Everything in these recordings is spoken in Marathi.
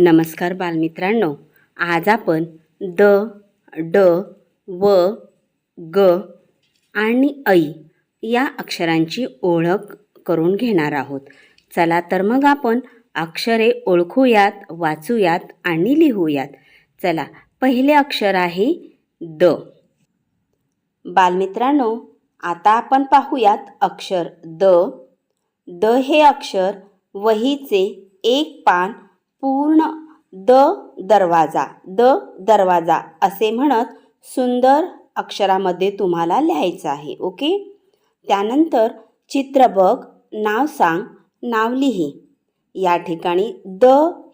नमस्कार बालमित्रांनो. आज आपण द ड व ग आणि ऐ या अक्षरांची ओळख करून घेणार आहोत. चला तर मग आपण अक्षरे ओळखूयात वाचूयात आणि लिहूयात. चला पहिले अक्षर आहे द. बालमित्रांनो आता आपण पाहूयात अक्षर द. द हे अक्षर वहीचे एक पान पूर्ण द दरवाजा द दरवाजा असे म्हणत सुंदर अक्षरामध्ये तुम्हाला लिहायचं आहे ओके? त्यानंतर चित्र बघ नाव सांग नाव लिही. या ठिकाणी द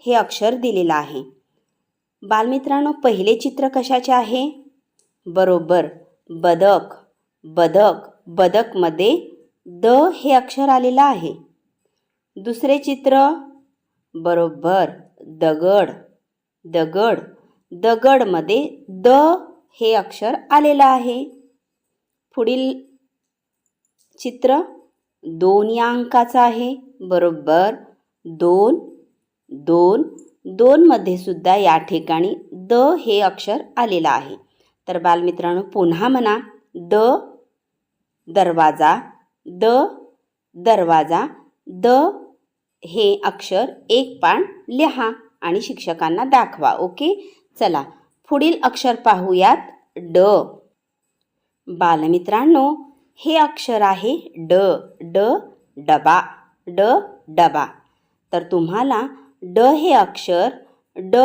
हे अक्षर दिलेलं आहे. बालमित्रांनो पहिले चित्र कशाचे आहे? बरोबर बदक बदक बदकमध्ये द हे अक्षर आलेलं आहे. दुसरे चित्र बरोबर. दगड. दगड. दगडमध्ये द हे अक्षर आलेलं आहे. पुढील चित्र दोन या अंकाचं आहे. बरोबर. दोन दोन दोनमध्ये सुद्धा या ठिकाणी द हे अक्षर आलेलं आहे. तर बालमित्रांनो पुन्हा म्हणा. द दरवाजा. द दरवाजा. द हे अक्षर एक पान लिहा आणि शिक्षकांना दाखवा ओके? चला पुढील अक्षर पाहूयात ड. बालमित्रांनो हे अक्षर आहे ड ड डबा ड डबा. तर तुम्हाला ड हे अक्षर ड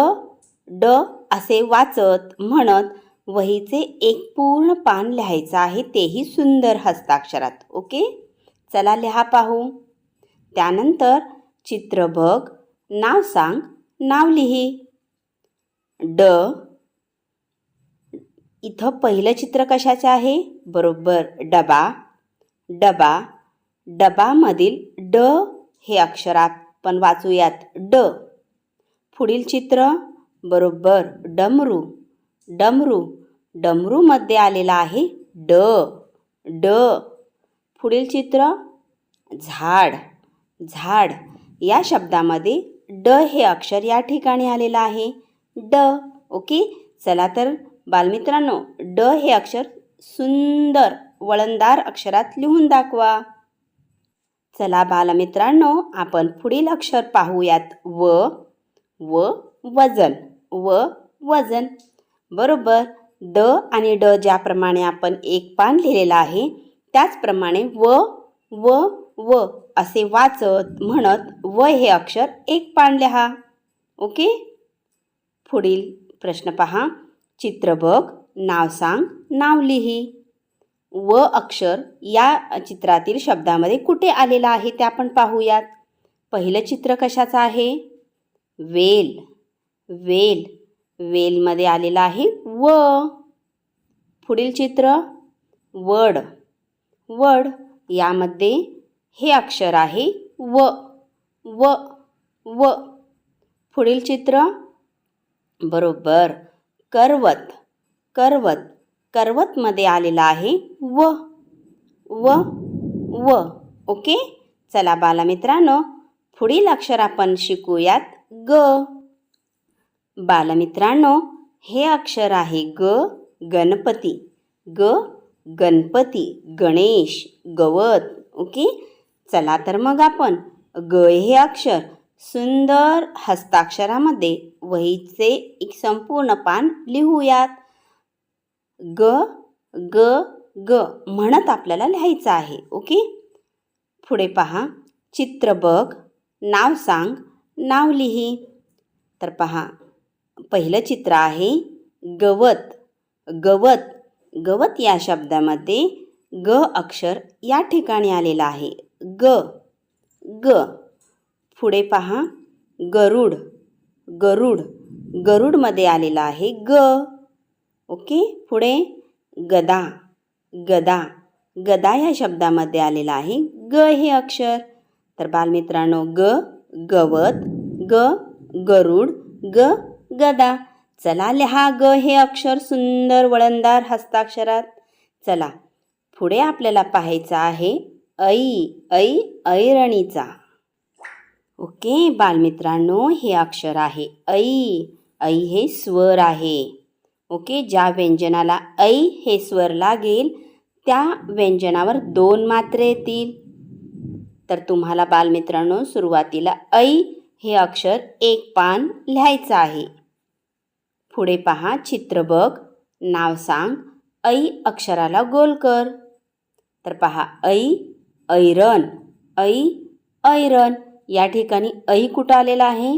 ड असे वाचत म्हणत वहीचे एक पूर्ण पान लिहायचं आहे तेही सुंदर हस्ताक्षरात ओके? चला लिहा पाहू. त्यानंतर चित्र बघ नाव सांग नाव लिही. ड. इथं पहिलं चित्र कशाचं आहे? बरोबर डबा. डबा. डबामधील ड हे अक्षर आपण वाचूयात. ड. पुढील चित्र बरोबर डमरू. डमरू. डमरूमध्ये आलेला आहे ड. ड. पुढील चित्र झाड. झाड. या शब्दामध्ये ड हे अक्षर या ठिकाणी आलेलं आहे. ड ओके? चला तर बालमित्रांनो ड हे अक्षर सुंदर वळणदार अक्षरात लिहून दाखवा. चला बालमित्रांनो आपण पुढील अक्षर पाहूयात. व व वजन व वजन. बरोबर द आणि ड ज्याप्रमाणे आपण एक पान लिहिलेलं आहे त्याचप्रमाणे व व व असे वाचत म्हणत व हे अक्षर एक पान लिहा ओके? पुढील प्रश्न पहा. चित्र बघ नाव सांग नाव लिही. व अक्षर या चित्रातील शब्दामध्ये कुठे आलेलं आहे ते आपण पाहूयात. पहिलं चित्र कशाचं आहे? वेल. वेल. वेलमध्ये आलेलं आहे व. पुढील चित्र? वड. वड यामध्ये हे अक्षर आहे व व व. पुढील चित्र. बरोबर. करवत करवत. करवतमध्ये आलेला आहे व व व. ओके? चला बालमित्रांनो पुढील अक्षर आपण शिकूयात ग. बालमित्रांनो हे अक्षर आहे ग गणपती. ग गणपती गणेश गवत. ओके? चला तर मग आपण ग हे अक्षर सुंदर हस्ताक्षरामध्ये वहीचे एक संपूर्ण पान लिहूयात. ग ग ग म्हणत आपल्याला लिहायचं आहे ओके? पुढे पहा. चित्र बघ. नाव सांग. नाव लिही. तर पहा. पहिलं चित्र आहे गवत. गवत गवत या शब्दामध्ये ग अक्षर या ठिकाणी आलेलं आहे. ग ग. पुढे पहा. गरुड गरुड. गरुडमध्ये आलेला आहे ग. ओके? पुढे? गदा गदा. गदा ह्या शब्दामध्ये आलेला आहे ग हे अक्षर. तर बालमित्रांनो ग गवत ग गरुड ग गदा. चला लिहा ग हे अक्षर सुंदर वळणदार हस्ताक्षरात. चला पुढे आपल्याला पाहायचं आहे ऐ ऐ ऐरणीचा. ओके बालमित्रांनो हे अक्षर आहे ऐ ऐ हे स्वर आहे. ओके ज्या व्यंजनाला ऐ हे स्वर लागेल त्या व्यंजनावर दोन मात्रे येतील. तर तुम्हाला बालमित्रांनो सुरुवातीला ऐ हे अक्षर एक पान लिहायचं आहे. पुढे पहा चित्र बघ नाव सांग ऐ अक्षराला गोल कर. तर पहा ऐ ऐरन ऐ ऐरन या ठिकाणी ऐ कुठं आलेला आहे?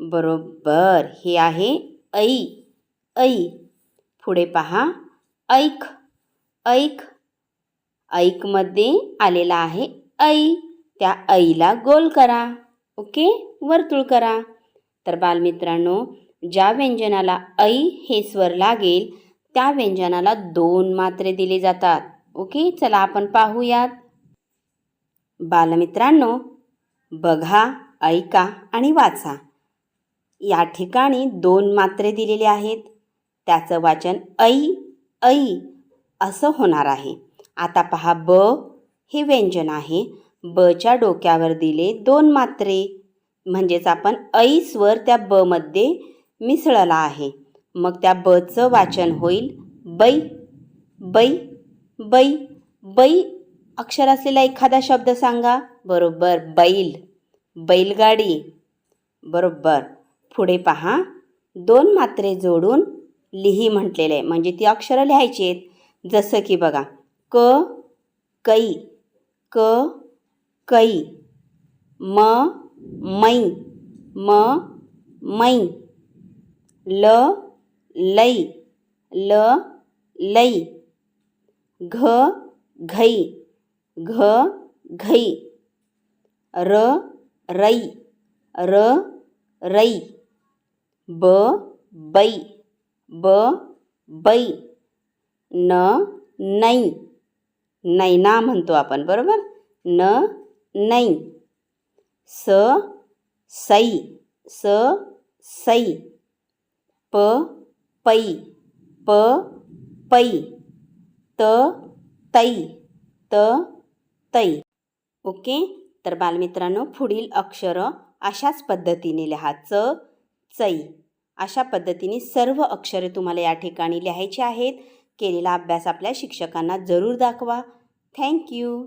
बरोबर हे आहे ऐ ऐ. पुढे पहा ऐक ऐक. ऐकमध्ये आलेला आहे ऐ. त्या ऐला गोल करा ओके? वर्तुळ करा. तर बालमित्रांनो ज्या व्यंजनाला ऐ हे स्वर लागेल त्या व्यंजनाला दोन मात्रे दिले जातात ओके? चला आपण पाहूयात. बालमित्रांनो बघा ऐका आणि वाचा. या ठिकाणी दोन मात्रे दिलेले आहेत. त्याचं वाचन ऐ ऐ असं होणार आहे. आता पहा ब हे व्यंजन आहे. बच्या डोक्यावर दिले दोन मात्रे. म्हणजेच आपण ऐ स्वर त्या बमध्ये मिसळला आहे. मग त्या बचं वाचन होईल बै बै बै बै अक्षर असलेला एखादा शब्द सांगा. बरोबर बैल. बैलगाडी. बरोबर. पुढे पहा. दोन मात्रे जोडून लिही म्हटलेलं आहे. म्हणजे ती अक्षरं लिहायची आहेत. जसं की बघा क कै. क कै. म मै म मै ल लै ल लै घ घई. घ घै र रै र रै ब बै ब बै न नै नैना म्हणतो आपण बरोबर? न नै स सै स सै प पै प पै त तै त तै ओके? तर बालमित्रांनो पुढील अक्षरं अशाच पद्धतीने लिहा. च चै अशा पद्धतीने सर्व अक्षरे तुम्हाला या ठिकाणी लिहायची आहेत. केलेला अभ्यास आपल्या शिक्षकांना जरूर दाखवा. थँक्यू.